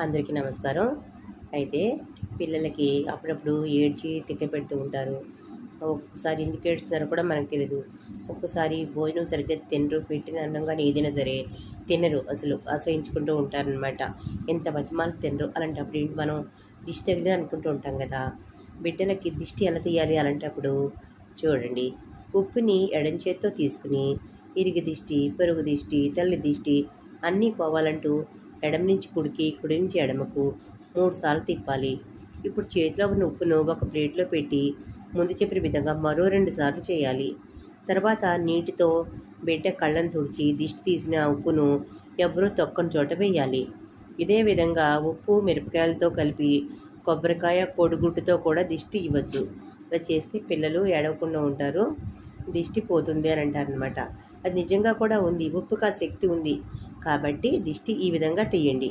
అందరికీ నమస్కారం. అయితే పిల్లలకి అప్పుడప్పుడు ఏడ్చి తిక్క పెడుతూ ఉంటారు. ఒక్కొక్కసారి ఎందుకు ఏడుస్తున్నారో కూడా మనకు తెలియదు ఒక్కసారి భోజనం సరిగ్గా తినరు పెట్టిన అన్నం కానీ ఏదైనా సరే తినరు. అసలు ఆశ్రయించుకుంటూ ఉంటారనమాట ఎంత బతిమాలు తినరు అలాంటప్పుడు ఏంటి? మనం దిష్టి తగిలింది అనుకుంటూ ఉంటాం కదా. బిడ్డలకి దిష్టి ఎలా తీయాలి అలాంటప్పుడు చూడండి. ఉప్పుని ఎడం చేత్తో తీసుకుని ఇరిగి దిష్టి పెరుగు దిష్టి తల్లి దిష్టి అన్నీ పోవాలంటూ ఎడమ నుంచి కుడికి కుడి నుంచి ఎడమకు మూడు సార్లు తిప్పాలి. ఇప్పుడు చేతిలో ఉన్న ఉప్పును ఒక ప్లేట్లో పెట్టి ముందు చెప్పిన విధంగా మరో రెండు సార్లు చేయాలి. తర్వాత నీటితో బిడ్డ కళ్ళను తుడిచి దిష్టి తీసిన ఉప్పును ఎవరూ తొక్కని చోట వేయాలి. ఇదే విధంగా ఉప్పు మిరపకాయలతో కలిపి కొబ్బరికాయ కొడుగుడ్డుతో కూడా దిష్టి ఇవ్వచ్చు. ఇలా చేస్తే పిల్లలు ఏడవకుండా ఉంటారు. దిష్టి పోతుంది అని అంటారనమాట అది నిజంగా కూడా ఉంది. ఉప్పుకు ఆ శక్తి ఉంది. కాబట్టి దిష్టి ఈ విధంగా తీయండి.